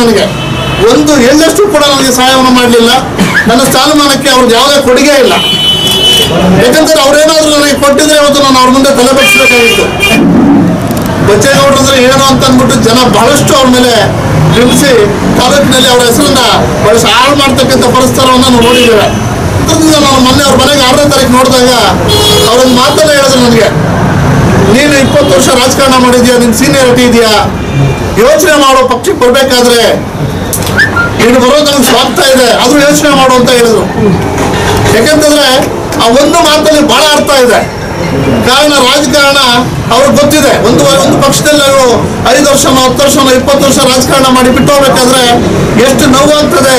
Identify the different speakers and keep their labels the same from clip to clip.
Speaker 1: ನನಗೆ. ಒಂದು ಎಳ್ಳಷ್ಟು ಕೂಡ ನನಗೆ ಸಹಾಯವನ್ನು ಮಾಡಲಿಲ್ಲ. ನನ್ನ ಸ್ಥಾನಮಾನಕ್ಕೆ ಅವ್ರದ್ದು ಯಾವುದೇ ಕೊಡುಗೆ ಇಲ್ಲ. ಯಾಕಂದ್ರೆ ಅವ್ರೇನಾದ್ರೂ ನನಗೆ ಕೊಟ್ಟಿದ್ರೆ ಇವತ್ತು ನಾನು ಅವ್ರ ಮುಂದೆ ತಲೆ ಅಂದ್ರೆ ಏನು ಅಂತ ಅಂದ್ಬಿಟ್ಟು ಜನ ಬಹಳಷ್ಟು ಅವ್ರ ಮೇಲೆ ಬಿಂಬಿಸಿ ತಾಲೂಕಿನಲ್ಲಿ ಅವರ ಹೆಸರನ್ನ ಬಹಳಷ್ಟು ಹಾಳು ಮಾಡ್ತಕ್ಕಂಥ ಪರಿಸ್ಥಿತಿಯನ್ನು ನಾವು ನೋಡಿದ್ದೇವೆ. ನಾನು ಮೊನ್ನೆ ಅವ್ರ ಮನೆಗೆ ಆರನೇ ತಾರೀಕು ನೋಡಿದಾಗ ಅವ್ರೊಂದು ಮಾತನ್ನ ಹೇಳಿದ್ರು ನನಗೆ. ನೀನು ಇಪ್ಪತ್ತು ವರ್ಷ ರಾಜಕಾರಣ ಮಾಡಿದ್ಯಾ? ನಿನ್ ಸೀನಿಯರಿಟಿ ಇದೆಯಾ? ಯೋಚನೆ ಮಾಡೋ ಪಕ್ಷಕ್ಕೆ ಬರ್ಬೇಕಾದ್ರೆ ನೀನು ಬರೋದು ನನಗೆ ಸ್ವಾರ್ಥ ಇದೆ. ಆದ್ರೂ ಯೋಚನೆ ಮಾಡು ಅಂತ ಹೇಳಿದ್ರು. ಯಾಕಂತಂದ್ರೆ ಆ ಒಂದು ಮಾತಲ್ಲಿ ಬಹಳ ಅರ್ಥ ಇದೆ. ಕಾರಣ ರಾಜಕಾರಣ ಅವ್ರಿಗೆ ಗೊತ್ತಿದೆ. ಒಂದು ಒಂದು ಪಕ್ಷದಲ್ಲಿ ಅವರು ಐದು ವರ್ಷನೋ ಹತ್ತು ವರ್ಷನೋ ಇಪ್ಪತ್ತು ವರ್ಷ ರಾಜಕಾರಣ ಮಾಡಿ ಬಿಟ್ಟು ಹೋಗ್ಬೇಕಾದ್ರೆ ಎಷ್ಟು ನೋವಾಗ್ತದೆ.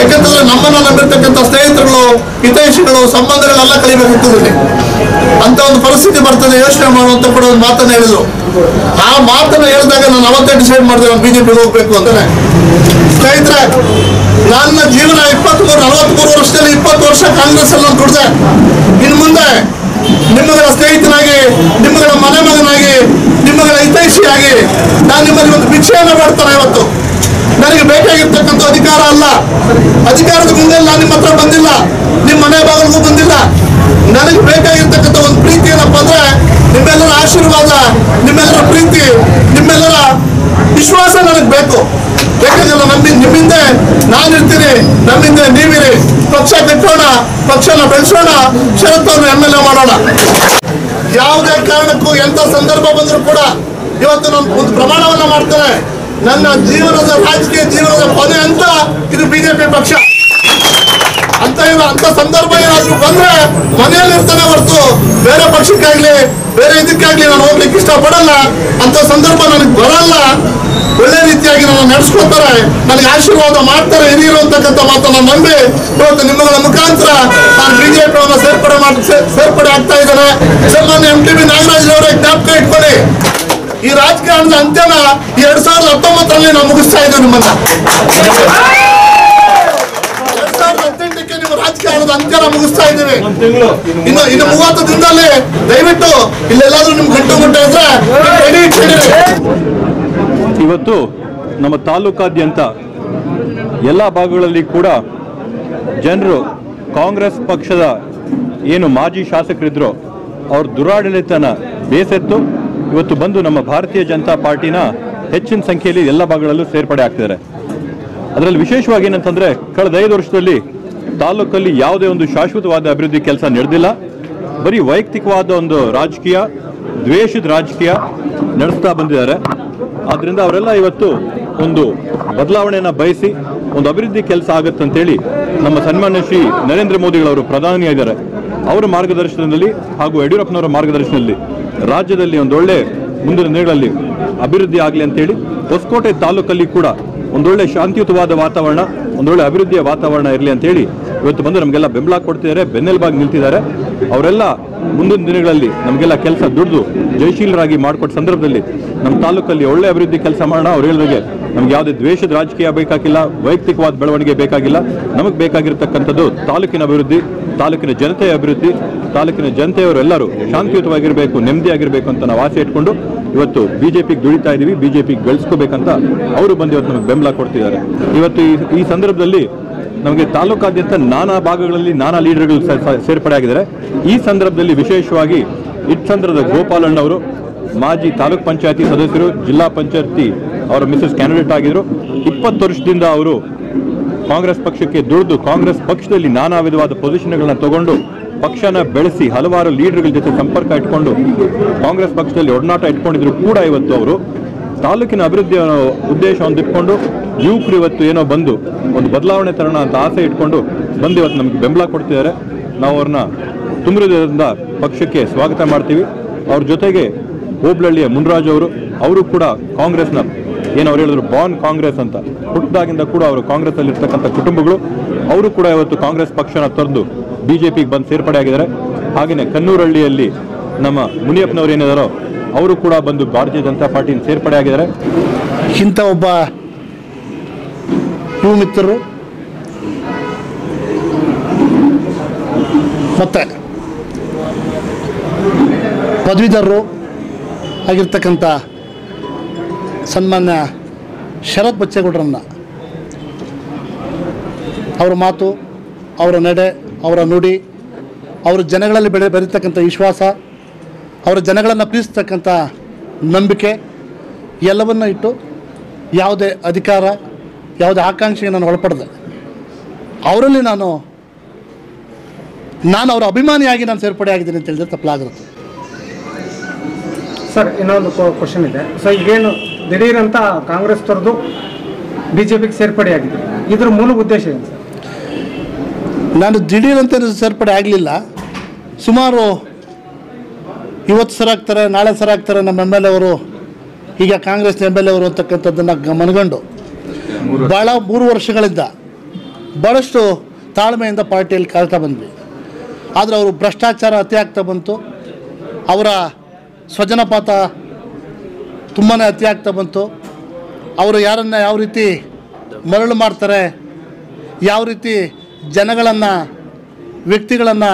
Speaker 1: ಯಾಕಂತಂದ್ರೆ ನಮ್ಮನ್ನ ನಂಬಿರ್ತಕ್ಕಂಥ ಸ್ನೇಹಿತರುಗಳು, ಹಿತೈಷಿಗಳು, ಸಂಬಂಧಗಳೆಲ್ಲ ಕಲಿಬೇಕಾಗ್ತದೆ ಅಂತ ಒಂದು ಪರಿಸ್ಥಿತಿ ಬರ್ತದೆ, ಯೋಚನೆ ಮಾಡುವಂತ ಕೂಡ ಒಂದು ಮಾತನ್ನ ಹೇಳಿದ್ರು. ಆ ಮಾತನ್ನ ಹೇಳಿದಾಗ ನಾನು ಅವತ್ತೇ ಡಿಸೈಡ್ ಮಾಡಿದೆ, ನಾನು ಬಿಜೆಪಿಗೆ ಹೋಗ್ಬೇಕು ಅಂತಾನೆ. ಸ್ನೇಹಿತರೆ, ನನ್ನ ಜೀವನ ಇಪ್ಪತ್ಮೂರು, ನಲವತ್ಮೂರು ವರ್ಷದಲ್ಲಿ ಇಪ್ಪತ್ತು ವರ್ಷ ಕಾಂಗ್ರೆಸ್ ಅಲ್ಲಿ ನಾನು ದುಡ್ದೆ ಇನ್ನು ಮುಂದೆ ನಿಮ್ಮಗಳ ಸ್ನೇಹಿತನಾಗಿ, ನಿಮ್ಮಗಳ ಮನೆ ಮಗನಾಗಿ ನಿಮ್ಮಗಳ ಹಿತೈಷಿಯಾಗಿ ನಾನು ನಿಮ್ಮಲ್ಲಿ ಒಂದು ಭಿಕ್ಷೆಯನ್ನು ಮಾಡ್ತಾರೆ ಇವತ್ತು. ನನಗೆ ಬೇಕಾಗಿರ್ತಕ್ಕಂಥ ಅಧಿಕಾರ ಅಲ್ಲ. ಅಧಿಕಾರದ ಮುಂದೆ ನಾನು ನಿಮ್ಮ ಹತ್ರ ಬಂದಿಲ್ಲ. ನಿಮ್ಮ ಮನೆ ಬಾಗಿಲಿಗೂ ಬಂದಿಲ್ಲ. ನನಗೆ ಬೇಕಾಗಿರ್ತಕ್ಕಂಥ ಒಂದು ಪ್ರೀತಿ ಏನಪ್ಪ ಅಂದ್ರೆ ನಿಮ್ಮೆಲ್ಲರ ಆಶೀರ್ವಾದ, ನಿಮ್ಮೆಲ್ಲರ ಪ್ರೀತಿ, ನಿಮ್ಮೆಲ್ಲರ ವಿಶ್ವಾಸ ನನಗೆ ಬೇಕು. ಯಾಕಂದ್ರೆ ನಮ್ಮಿಂದ ನಿಮ್ಮಿಂದ ನಾನಿರ್ತೀನಿ, ನಮ್ಮಿಂದ ನೀವಿರಿ. ಪಕ್ಷನ ಬೆಳೆಸೋಣ, ಶರತ್ ಅವ್ರನ್ನ ಎಲ್ ಎ ಮಾಡೋಣ. ಯಾವುದೇ ಕಾರಣಕ್ಕೂ ಎಂತ ಸಂದರ್ಭ ಬಂದರೂ ಕೂಡ ಇವತ್ತು ನಾನು ಒಂದು ಪ್ರಮಾಣವನ್ನ ಮಾಡ್ತೇನೆ ನನ್ನ ಜೀವನದ ರಾಜಕೀಯ ಜೀವನದ ಕೊನೆ ಅಂತ ಇದು ಬಿಜೆಪಿ ಪಕ್ಷ. ಅಂತ ಏನೋ, ಅಂತ ಸಂದರ್ಭ ಏನಾದ್ರು ಬಂದ್ರೆ ಮನೆಯಲ್ಲಿ ಇರ್ತಾನೆ ಹೊರತು ಬೇರೆ ಪಕ್ಷಕ್ಕಾಗ್ಲಿ, ಬೇರೆ ಇದಕ್ಕಾಗ್ಲಿ ನಾನು ಹೋಗ್ಲಿಕ್ಕೆ ಇಷ್ಟಪಡಲ್ಲ. ಅಂತ ಸಂದರ್ಭ ನನಗೆ ಬರಲ್ಲ. ಒಳ್ಳೆ ರೀತಿಯಾಗಿ ನನ್ನ ನಡೆಸ್ಕೊತಾರೆ ನನಗೆ ಆಶೀರ್ವಾದ ಮಾಡ್ತಾರೆ ಹಿರಿಯರು ಅಂತಕ್ಕಂಥ ಮಾತನ್ನ ನಂಬಿ ಇವತ್ತು ನಿಮ್ಮಗಳ ಮುಖಾಂತರ ನಾನು ಬಿಜೆಪಿ ಅವನ್ನ ಸೇರ್ಪಡೆ ಮಾಡಿ ಸೇರ್ಪಡೆ ಆಗ್ತಾ ಇದ್ದಾರೆ ಸನ್ಮಾನ್ಯ ಎಂ ಟಿ ಬಿ ನಾಗರಾಜ್ ಅವರೇ ಜ್ಞಾಪಕ ಇಟ್ಕೊಳ್ಳಿ. ಈ ರಾಜಕಾರಣದ ಅಂತ್ಯನ ಎರಡ್ ಸಾವಿರದ ಹತ್ತೊಂಬತ್ತರಲ್ಲಿ ನಾವು ಮುಗಿಸ್ತಾ ಇದ್ದೇವೆ ನಿಮ್ಮನ್ನ. ಎರಡ್ ಸಾವಿರದ ಹದಿನೆಂಟಕ್ಕೆ ನಿಮ್ಮ ರಾಜಕಾರಣದ ಅಂತ್ಯನ ಮುಗಿಸ್ತಾ ಇದ್ದೀವಿ. ಇನ್ನು ಇನ್ನು ಮೂವತ್ತು ದಿನದಲ್ಲಿ ದಯವಿಟ್ಟು ಇಲ್ಲೆಲ್ಲಾದ್ರೂ ನಿಮ್ ಗಂಟು ಗುಂಟೆ ಇದ್ರೆ
Speaker 2: ಇವತ್ತು ನಮ್ಮ ತಾಲೂಕಾದ್ಯಂತ ಎಲ್ಲ ಭಾಗಗಳಲ್ಲಿ ಕೂಡ ಜನರು ಕಾಂಗ್ರೆಸ್ ಪಕ್ಷದ ಏನು ಮಾಜಿ ಶಾಸಕರಿದ್ರು ಅವ್ರ ದುರಾಡಳಿತನ ಬೇಸೆತ್ತು ಇವತ್ತು ಬಂದು ನಮ್ಮ ಭಾರತೀಯ ಜನತಾ ಪಾರ್ಟಿನ ಹೆಚ್ಚಿನ ಸಂಖ್ಯೆಯಲ್ಲಿ ಎಲ್ಲ ಭಾಗಗಳಲ್ಲೂ ಸೇರ್ಪಡೆ ಆಗ್ತಿದ್ದಾರೆ. ಅದರಲ್ಲಿ ವಿಶೇಷವಾಗಿ ಏನಂತಂದ್ರೆ ಕಳೆದ ಐದು ವರ್ಷದಲ್ಲಿ ತಾಲೂಕಲ್ಲಿ ಯಾವುದೇ ಒಂದು ಶಾಶ್ವತವಾದ ಅಭಿವೃದ್ಧಿ ಕೆಲಸ ನಡೆದಿಲ್ಲ. ಬರೀ ವೈಯಕ್ತಿಕವಾದ ಒಂದು ರಾಜಕೀಯ, ದ್ವೇಷದ ರಾಜಕೀಯ ನಡೆಸ್ತಾ ಬಂದಿದ್ದಾರೆ. ಆದ್ರಿಂದ ಅವರೆಲ್ಲ ಇವತ್ತು ಒಂದು ಬದಲಾವಣೆಯನ್ನು ಬಯಸಿ ಒಂದು ಅಭಿವೃದ್ಧಿ ಕೆಲಸ ಆಗುತ್ತೆ ಅಂತೇಳಿ ನಮ್ಮ ಸನ್ಮಾನ್ಯ ಶ್ರೀ ನರೇಂದ್ರ ಮೋದಿಗಳವರು ಪ್ರಧಾನಿಯಾಗಿದ್ದಾರೆ. ಅವರ ಮಾರ್ಗದರ್ಶನದಲ್ಲಿ ಹಾಗೂ ಯಡಿಯೂರಪ್ಪನವರ ಮಾರ್ಗದರ್ಶನದಲ್ಲಿ ರಾಜ್ಯದಲ್ಲಿ ಒಂದೊಳ್ಳೆ ಮುಂದಿನ ದಿನಗಳಲ್ಲಿ ಅಭಿವೃದ್ಧಿ ಆಗಲಿ ಅಂತೇಳಿ ಹೊಸಕೋಟೆ ತಾಲೂಕಲ್ಲಿ ಕೂಡ ಒಂದೊಳ್ಳೆ ಶಾಂತಿಯುತವಾದ ವಾತಾವರಣ, ಒಂದೊಳ್ಳೆ ಅಭಿವೃದ್ಧಿಯ ವಾತಾವರಣ ಇರಲಿ ಅಂತೇಳಿ ಇವತ್ತು ಬಂದು ನಮಗೆಲ್ಲ ಬೆಂಬಲ ಕೊಡ್ತಿದ್ದಾರೆ, ಬೆನ್ನೆಲುಬಾಗಿ ನಿಲ್ತಿದ್ದಾರೆ. ಅವರೆಲ್ಲ ಮುಂದಿನ ದಿನಗಳಲ್ಲಿ ನಮಗೆಲ್ಲ ಕೆಲಸ ದುಡ್ದು ಜಯಶೀಲರಾಗಿ ಮಾಡಿಕೊಟ್ಟ ಸಂದರ್ಭದಲ್ಲಿ ನಮ್ಮ ತಾಲೂಕಲ್ಲಿ ಒಳ್ಳೆ ಅಭಿವೃದ್ಧಿ ಕೆಲಸ ಮಾಡೋಣ. ಅವ್ರು ಹೇಳಿದಾಗೆ ನಮ್ಗೆ ಯಾವುದೇ ದ್ವೇಷದ ರಾಜಕೀಯ ಬೇಕಾಗಿಲ್ಲ, ವೈಯಕ್ತಿಕವಾದ ಬೆಳವಣಿಗೆ ಬೇಕಾಗಿಲ್ಲ. ನಮಗೆ ಬೇಕಾಗಿರ್ತಕ್ಕಂಥದ್ದು ತಾಲೂಕಿನ ಅಭಿವೃದ್ಧಿ, ತಾಲೂಕಿನ ಜನತೆಯ ಅಭಿವೃದ್ಧಿ, ತಾಲೂಕಿನ ಜನತೆಯವರೆಲ್ಲರೂ ಶಾಂತಿಯುತವಾಗಿರಬೇಕು, ನೆಮ್ಮದಿಯಾಗಿರಬೇಕು ಅಂತ ನಾವು ಆಸೆ ಇಟ್ಕೊಂಡು ಇವತ್ತು ಬಿಜೆಪಿಗೆ ದುಡಿತಾ ಜೆ ಬಿಜೆಪಿಗೆ ಗಳಿಸ್ಕೋಬೇಕಂತ ಅವರು ಬಂದು ಇವತ್ತು ನಮಗೆ ಬೆಂಬಲ ಕೊಡ್ತಿದ್ದಾರೆ. ಇವತ್ತು ಈ ಸಂದರ್ಭದಲ್ಲಿ ನಮಗೆ ತಾಲೂಕಾದ್ಯಂತ ನಾನಾ ಭಾಗಗಳಲ್ಲಿ ನಾನಾ ಲೀಡರ್ಗಳು ಸೇರ್ಪಡೆ ಆಗಿದ್ದಾರೆ. ಈ ಸಂದರ್ಭದಲ್ಲಿ ವಿಶೇಷವಾಗಿ ಇಟ್ಸಂದ್ರದ ಗೋಪಾಲಣ್ಣ ಅವರು, ಮಾಜಿ ತಾಲೂಕ್ ಪಂಚಾಯತಿ ಸದಸ್ಯರು, ಜಿಲ್ಲಾ ಪಂಚಾಯತಿ ಅವರ ಮಿಸಸ್ ಕ್ಯಾಂಡಿಡೇಟ್ ಆಗಿದ್ದರು ಇಪ್ಪತ್ತು ವರ್ಷದಿಂದ ಅವರು ಕಾಂಗ್ರೆಸ್ ಪಕ್ಷಕ್ಕೆ ದುಡಿದು ಕಾಂಗ್ರೆಸ್ ಪಕ್ಷದಲ್ಲಿ ನಾನಾ ವಿಧವಾದ ಪೊಸಿಷನ್ಗಳನ್ನ ತಗೊಂಡು ಪಕ್ಷನ ಬೆಳೆಸಿ ಹಲವಾರು ಲೀಡರ್ಗಳ ಜೊತೆ ಸಂಪರ್ಕ ಇಟ್ಕೊಂಡು ಕಾಂಗ್ರೆಸ್ ಪಕ್ಷದಲ್ಲಿ ಒಡನಾಟ ಇಟ್ಕೊಂಡಿದ್ರು ಕೂಡ ಇವತ್ತು ಅವರು. ತಾಲೂಕಿನ ಅಭಿವೃದ್ಧಿಯ ಉದ್ದೇಶವನ್ನು ಇಟ್ಕೊಂಡು ಯುವಕರು ಇವತ್ತು ಏನೋ ಬಂದು, ಒಂದು ಬದಲಾವಣೆ ತರೋಣ ಅಂತ ಆಸೆ ಇಟ್ಕೊಂಡು ಬಂದು ಇವತ್ತು ನಮಗೆ ಬೆಂಬಲ ಕೊಡ್ತಿದ್ದಾರೆ. ನಾವು ಅವ್ರನ್ನ ತುಂಬಿರೋದ್ರಿಂದ ಪಕ್ಷಕ್ಕೆ ಸ್ವಾಗತ ಮಾಡ್ತೀವಿ. ಅವ್ರ ಜೊತೆಗೆ ಹೋಬ್ಳಳ್ಳಿಯ ಮುನ್ರಾಜ್ ಅವರು ಅವರು ಕೂಡ ಕಾಂಗ್ರೆಸ್ನ, ಏನು ಅವ್ರು ಹೇಳಿದ್ರು ಬಾನ್ ಕಾಂಗ್ರೆಸ್ ಅಂತ. ಹುಟ್ಟದಾಗಿಂದ ಕೂಡ ಅವರು ಕಾಂಗ್ರೆಸ್ ಅಲ್ಲಿ ಇರ್ತಕ್ಕಂಥ ಕುಟುಂಬಗಳು. ಅವರು ಕೂಡ ಇವತ್ತು ಕಾಂಗ್ರೆಸ್ ಪಕ್ಷನ ತೊರೆದು ಪಿಗೆ ಬಂದು ಸೇರ್ಪಡೆ ಆಗಿದ್ದಾರೆ. ಹಾಗೆಯೇ ಕನ್ನೂರಹಳ್ಳಿಯಲ್ಲಿ ನಮ್ಮ ಮುನಿಯಪ್ಪನವರು ಏನಿದಾರೋ, ಅವರು ಕೂಡ ಬಂದು ಭಾರತೀಯ ಜನತಾ ಪಾರ್ಟಿನ ಸೇರ್ಪಡೆ ಆಗಿದ್ದಾರೆ.
Speaker 3: ಇಂಥ ಒಬ್ಬ ಯುವ ಮಿತ್ರರು. ಮತ್ತೆ ಪದವೀಧರರು ಆಗಿರ್ತಕ್ಕಂಥ ಸನ್ಮಾನ್ಯ ಶರತ್ ಬಚ್ಚೇಗೌಡರನ್ನು. ಅವರ ಮಾತು, ಅವರ ನಡೆ, ಅವರ ನುಡಿ, ಅವರ ಜನಗಳಲ್ಲಿ ಬೆಳೆ ಬರೀತಕ್ಕಂಥ ವಿಶ್ವಾಸ, ಅವರ ಜನಗಳನ್ನು ಪ್ರೀತಿಸ್ತಕ್ಕಂಥ ನಂಬಿಕೆ, ಎಲ್ಲವನ್ನು ಇಟ್ಟು ಯಾವುದೇ ಅಧಿಕಾರ ಯಾವುದೇ ಆಕಾಂಕ್ಷೆಗೆ ನಾನು ಒಳಪಡದೆ. ಅವರಲ್ಲಿ ನಾನು ನಾನು ಅವರ ಅಭಿಮಾನಿಯಾಗಿ ನಾನು ಸೇರ್ಪಡೆ ಆಗಿದ್ದೀನಿ ಅಂತ ಹೇಳಿದ್ರೆ ತಪ್ಪಲಾಗಿರುತ್ತೆ
Speaker 4: ಸರ್ ಇನ್ನೊಂದು ಕ್ವಶನ್ ಇದೆ. ಸೊ ಈಗೇನು ದಿಢೀರಂತ ಕಾಂಗ್ರೆಸ್ ತೊರೆದು ಬಿ ಜೆ ಪಿಗೆ ಸೇರ್ಪಡೆಯಾಗಿದೆ ಇದ್ರ ಮೂಲ ಉದ್ದೇಶ ಏನು ಸರ್?
Speaker 3: ನಾನು ದಿಢೀರಂತ ಸೇರ್ಪಡೆ ಆಗಲಿಲ್ಲ. ಸುಮಾರು ಇವತ್ತು ಸರಾಗ್ತಾರೆ ನಾಳೆ ಸರಾಗ್ತಾರೆ ನಮ್ಮ ಎಂ ಎಲ್ ಎ ಅವರು ಈಗ ಕಾಂಗ್ರೆಸ್ ಎಂ ಎಲ್ ಎ ಅವರು ಅಂತಕ್ಕಂಥದ್ದನ್ನು ಮನಗಂಡು. ಭಾಳ ಮೂರು ವರ್ಷಗಳಿಂದ ಭಾಳಷ್ಟು ತಾಳ್ಮೆಯಿಂದ ಪಾರ್ಟಿಯಲ್ಲಿ ಕಾಯ್ತಾ ಬಂದ್ವಿ. ಆದರೆ ಅವರು ಭ್ರಷ್ಟಾಚಾರ ಅತಿ ಆಗ್ತಾ ಬಂತು. ಅವರ ಸ್ವಜನಪಾತ ತುಂಬಾ ಅತಿ ಆಗ್ತಾ ಬಂತು. ಅವರು ಯಾರನ್ನು ಯಾವ ರೀತಿ ಮರಳು ಮಾಡ್ತಾರೆ, ಯಾವ ರೀತಿ ಜನಗಳನ್ನು, ವ್ಯಕ್ತಿಗಳನ್ನು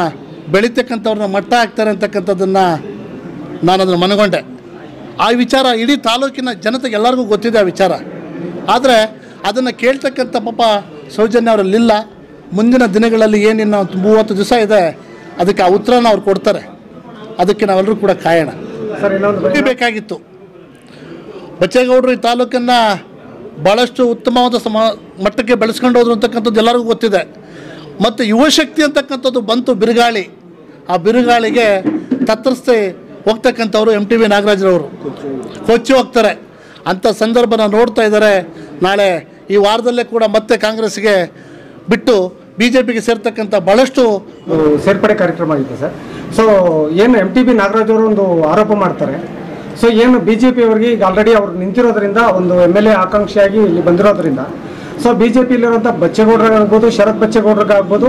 Speaker 3: ಬೆಳೀತಕ್ಕಂಥವ್ರನ್ನ ಮಟ್ಟ ಹಾಕ್ತಾರೆ ಅಂತಕ್ಕಂಥದ್ದನ್ನು ನಾನು ಅದನ್ನು ಮನಗೊಂಡೆ. ಆ ವಿಚಾರ ಇಡೀ ತಾಲೂಕಿನ ಜನತೆಗೆ ಎಲ್ಲರಿಗೂ ಗೊತ್ತಿದೆ ಆ ವಿಚಾರ. ಆದರೆ ಅದನ್ನು ಕೇಳ್ತಕ್ಕಂಥ ಪಾಪ ಸೌಜನ್ಯ ಅವರಲ್ಲಿಲ್ಲ ಮುಂದಿನ ದಿನಗಳಲ್ಲಿ ಏನಿನ್ನು ಮೂವತ್ತು ದಿವಸ ಇದೆ ಅದಕ್ಕೆ ಆ ಉತ್ತರನ ಅವ್ರು ಕೊಡ್ತಾರೆ. ಅದಕ್ಕೆ ನಾವೆಲ್ಲರೂ ಕೂಡ ಕಾಯೋಣ.
Speaker 4: ಸರ್ ಇನ್ನೊಂದು
Speaker 3: ಬೇಕಾಗಿತ್ತು. ಬಚ್ಚೇಗೌಡರು ಈ ತಾಲೂಕನ್ನು ಭಾಳಷ್ಟು ಉತ್ತಮವಾದ ಸಮ ಮಟ್ಟಕ್ಕೆ ಬೆಳೆಸ್ಕೊಂಡು ಹೋದ್ರು ಅಂತಕ್ಕಂಥದ್ದು ಎಲ್ಲರಿಗೂ ಗೊತ್ತಿದೆ. ಮತ್ತು ಯುವಶಕ್ತಿ ಅಂತಕ್ಕಂಥದ್ದು ಬಂತು ಬಿರುಗಾಳಿ. ಆ ಬಿರುಗಾಳಿಗೆ ತತ್ತರಿಸಿ ಹೋಗ್ತಕ್ಕಂಥವ್ರು ಎಂ ಟಿ ವಿ ನಾಗರಾಜ್ರವರು. ಕೊಚ್ಚಿ ಹೋಗ್ತಾರೆ. ಅಂಥ ಸಂದರ್ಭನ ನೋಡ್ತಾ ಇದ್ದಾರೆ. ನಾಳೆ ಈ ವಾರದಲ್ಲೇ ಕೂಡ ಮತ್ತೆ ಕಾಂಗ್ರೆಸ್ಗೆ ಬಿಟ್ಟು ಬಿ ಜೆ ಪಿಗೆ ಸೇರ್ತಕ್ಕಂಥ ಭಾಳಷ್ಟು
Speaker 4: ಸೇರ್ಪಡೆ ಕಾರ್ಯಕ್ರಮ ಆಗಿದೆ ಸರ್. ಸೊ ಏನು ಎಂ ಟಿ ಬಿ ನಾಗರಾಜ್ ಅವರು ಒಂದು ಆರೋಪ ಮಾಡ್ತಾರೆ. ಸೊ ಏನು ಬಿ ಜೆ ಪಿ ಅವ್ರಿಗೆ ಈಗ ಆಲ್ರೆಡಿ ಅವ್ರು ನಿಂತಿರೋದ್ರಿಂದ ಒಂದು ಎಂ ಎಲ್ ಎ ಆಕಾಂಕ್ಷಿಯಾಗಿ ಇಲ್ಲಿ ಬಂದಿರೋದ್ರಿಂದ. ಸೊ ಬಿ ಜೆ ಪಿಲಿರುವಂಥ ಬಚ್ಚೇಗೌಡರಾಗ್ಬೋದು ಶರತ್ ಬಚ್ಚೇಗೌಡರಿಗಾಗ್ಬೋದು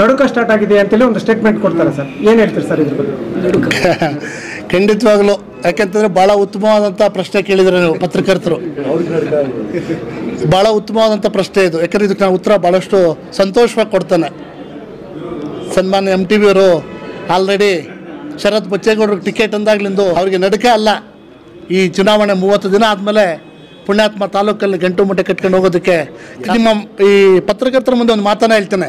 Speaker 4: ನಡುಕ ಸ್ಟಾರ್ಟ್ ಆಗಿದೆ ಅಂತೇಳಿ ಒಂದು ಸ್ಟೇಟ್ಮೆಂಟ್ ಕೊಡ್ತಾರೆ ಸರ್. ಏನು ಹೇಳ್ತೀರಿ ಸರ್ ಇದ್ರ ಬಗ್ಗೆ?
Speaker 3: ಖಂಡಿತವಾಗಲೂ. ಯಾಕೆಂತಂದ್ರೆ ಭಾಳ ಉತ್ತಮವಾದಂಥ ಪ್ರಶ್ನೆ ಕೇಳಿದರೆ ನೀವು ಪತ್ರಕರ್ತರು. ಭಾಳ ಉತ್ತಮವಾದಂಥ ಪ್ರಶ್ನೆ ಇದು. ಯಾಕಂದರೆ ಇದಕ್ಕೆ ನಾನು ಉತ್ತರ ಭಾಳಷ್ಟು ಸಂತೋಷವಾಗಿ ಕೊಡ್ತಾನೆ. ಸನ್ಮಾನ್ಯ ಎಂ ಟಿ ವಿಯವರು ಆಲ್ರೆಡಿ ಶರತ್ ಬಚ್ಚೇಗೌಡರಿಗೆ ಟಿಕೆಟ್ ಅಂದಾಗ್ಲಿಂದು ಅವರಿಗೆ ನಡಕೆ ಅಲ್ಲ. ಈ ಚುನಾವಣೆ ಮೂವತ್ತು ದಿನ ಆದಮೇಲೆ ಪುಣ್ಯಾತ್ಮ ತಾಲೂಕಲ್ಲಿ ಗಂಟು ಮುಟ್ಟೆ ಕಟ್ಕೊಂಡು ಹೋಗೋದಕ್ಕೆ ನಿಮ್ಮ ಈ ಪತ್ರಕರ್ತರ ಮುಂದೆ ಒಂದು ಮಾತನ್ನ ಹೇಳ್ತೇನೆ.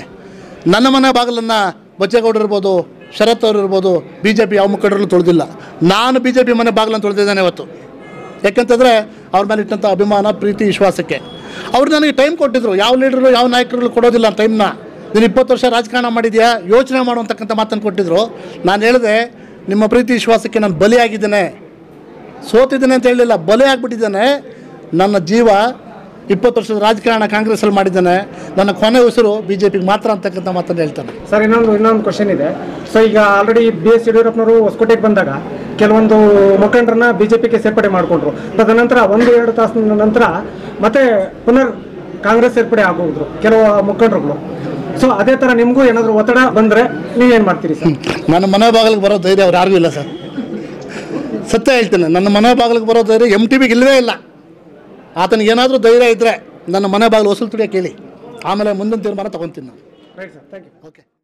Speaker 3: ನನ್ನ ಮನೆ ಬಾಗಿಲನ್ನು ಬಚ್ಚೇಗೌಡರು ಇರ್ಬೋದು ಶರತ್ ಅವರು ಇರ್ಬೋದು ಬಿ ಯಾವ ಮುಖಂಡರಲ್ಲೂ ತೊಳೆದಿಲ್ಲ. ನಾನು ಬಿ ಜೆ ಪಿ ಮನೆ ಬಾಗಿಲನ್ನು ತೊಳೆದಿದ್ದೇನೆ ಇವತ್ತು. ಯಾಕಂತಂದರೆ ಅವ್ರ ಮೇಲೆ ಇಟ್ಟಂಥ ಅಭಿಮಾನ, ಪ್ರೀತಿ, ವಿಶ್ವಾಸಕ್ಕೆ. ಅವ್ರು ನನಗೆ ಟೈಮ್ ಕೊಟ್ಟಿದ್ರು. ಯಾವ ಲೀಡರು ಯಾವ ನಾಯಕರುಗಳು ಕೊಡೋದಿಲ್ಲ ಟೈಮ್ನ ನೀನು ಇಪ್ಪತ್ತು ವರ್ಷ ರಾಜಕಾರಣ ಮಾಡಿದೆಯಾ? ಯೋಚನೆ ಮಾಡುವಂತಕ್ಕಂಥ ಮಾತನ್ನು ಕೊಟ್ಟಿದ್ರು. ನಾನು ಹೇಳಿದೆ, ನಿಮ್ಮ ಪ್ರೀತಿ, ವಿಶ್ವಾಸಕ್ಕೆ ನಾನು ಬಲಿಯಾಗಿದ್ದೇನೆ. ಸೋತಿದ್ದೇನೆ ಅಂತ ಹೇಳಲಿಲ್ಲ ಬಲಿ ಆಗಿಬಿಟ್ಟಿದ್ದೇನೆ. ನನ್ನ ಜೀವ ಇಪ್ಪತ್ತು ವರ್ಷದ ರಾಜಕಾರಣ ಕಾಂಗ್ರೆಸ್ಸಲ್ಲಿ ಮಾಡಿದ್ದಾನೆ. ನನ್ನ ಕೊನೆ ಉಸಿರು ಬಿ ಜೆ ಪಿಗೆ ಮಾತ್ರ ಅಂತಕ್ಕಂಥ ಮಾತನ್ನು ಹೇಳ್ತಾನೆ.
Speaker 4: ಸರ್ ಇನ್ನೊಂದು ಇನ್ನೊಂದು ಕ್ವಶನ್ ಇದೆ. ಸೊ ಈಗ ಆಲ್ರೆಡಿ ಬಿ ಎಸ್ ಯಡಿಯೂರಪ್ಪನವರು ಹೊಸಕೋಟೆಗೆ ಬಂದಾಗ ಕೆಲವೊಂದು ಮುಖಂಡರನ್ನ ಬಿಜೆಪಿಗೆ ಸೇರ್ಪಡೆ ಮಾಡಿಕೊಂಡ್ರು. ತದನಂತರ ಒಂದು ಎರಡು ತಾಸಿನ ನಂತರ ಮತ್ತೆ ಪುನರ್ ಕಾಂಗ್ರೆಸ್ ಸೇರ್ಪಡೆ ಆಗೋದ್ರು ಕೆಲವು ಮುಖಂಡರುಗಳು. ಸೊ ಅದೇ ಥರ ನಿಮಗೂ ಏನಾದರೂ ಒತ್ತಡ ಬಂದರೆ ನೀವೇನು ಮಾಡ್ತೀರಿ ಸರ್?
Speaker 3: ನನ್ನ ಮನೆ ಬಾಗಿಲಿಗೆ ಬರೋ ಧೈರ್ಯ ಅವ್ರು ಯಾರಿಗೂ ಇಲ್ಲ ಸರ್. ಸತ್ಯ ಹೇಳ್ತೇನೆ ನನ್ನ ಮನೆ ಬಾಗಿಲಿಗೆ ಬರೋ ಧೈರ್ಯ ಎಂ ಟಿ ಬಿಗೆ ಇಲ್ಲವೇ ಇಲ್ಲ. ಆತನಿಗೆ ಏನಾದರೂ ಧೈರ್ಯ ಇದ್ದರೆ ನನ್ನ ಮನೆ ಬಾಗಿಲು ವಸೂಲು ತುಡಿಯೋಕೆ ಕೇಳಿ ಆಮೇಲೆ ಮುಂದಿನ ತೀರ್ಮಾನ ತೊಗೊತೀನಿ ನಾನು.
Speaker 4: Right sir thank you
Speaker 3: okay